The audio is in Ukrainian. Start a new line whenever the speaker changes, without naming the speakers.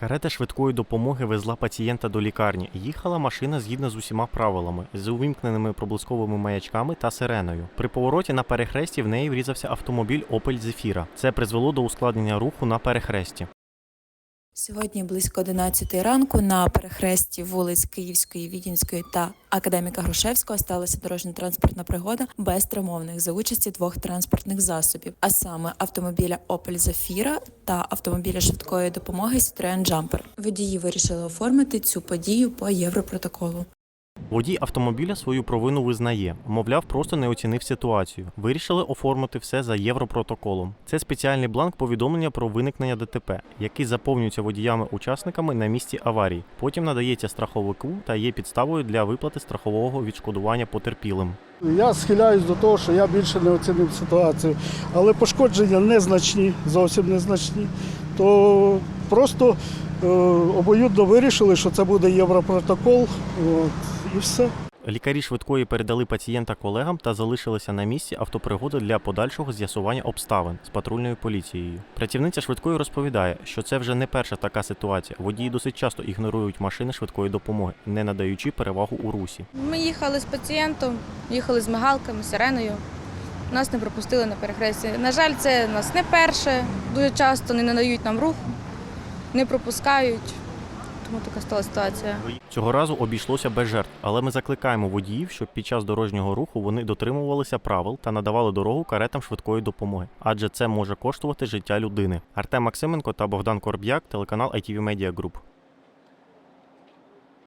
Карета швидкої допомоги везла пацієнта до лікарні. Їхала машина згідно з усіма правилами, з увімкненими проблисковими маячками та сиреною. При повороті на перехресті в неї врізався автомобіль Opel Zephyra. Це призвело до ускладнення руху на перехресті.
Сьогодні близько 11 ранку на перехресті вулиць Київської, Відінської та Академіка Грушевського сталася дорожньо-транспортна пригода без травмованих за участі двох транспортних засобів, а саме автомобіля Opel Zafira та автомобіля швидкої допомоги Citroen Jumper. Водії вирішили оформити цю подію по європротоколу.
Водій автомобіля свою провину визнає, мовляв, просто не оцінив ситуацію. Вирішили оформити все за європротоколом. Це спеціальний бланк повідомлення про виникнення ДТП, який заповнюється водіями-учасниками на місці аварії. Потім надається страховику та є підставою для виплати страхового відшкодування потерпілим.
Я схиляюсь до того, що я більше не оцінив ситуацію, але пошкодження незначні, зовсім незначні. То просто е, обоюдно вирішили, що це буде європротокол. От, і все.
Лікарі швидкої передали пацієнта колегам та залишилися на місці автопригоди для подальшого з'ясування обставин з патрульною поліцією. Працівниця швидкої розповідає, що це вже не перша така ситуація. Водії досить часто ігнорують машини швидкої допомоги, не надаючи перевагу у русі.
Ми їхали з пацієнтом, їхали з мигалками, сиреною. Нас не пропустили на перехресті. На жаль, це в нас не перше. Дуже часто не надають нам руху, не пропускають. Тому така стала ситуація.
Цього разу обійшлося без жертв, але ми закликаємо водіїв, щоб під час дорожнього руху вони дотримувалися правил та надавали дорогу каретам швидкої допомоги, адже це може коштувати життя людини. Артем Максименко та Богдан Корб'як, телеканал ITV Media Group.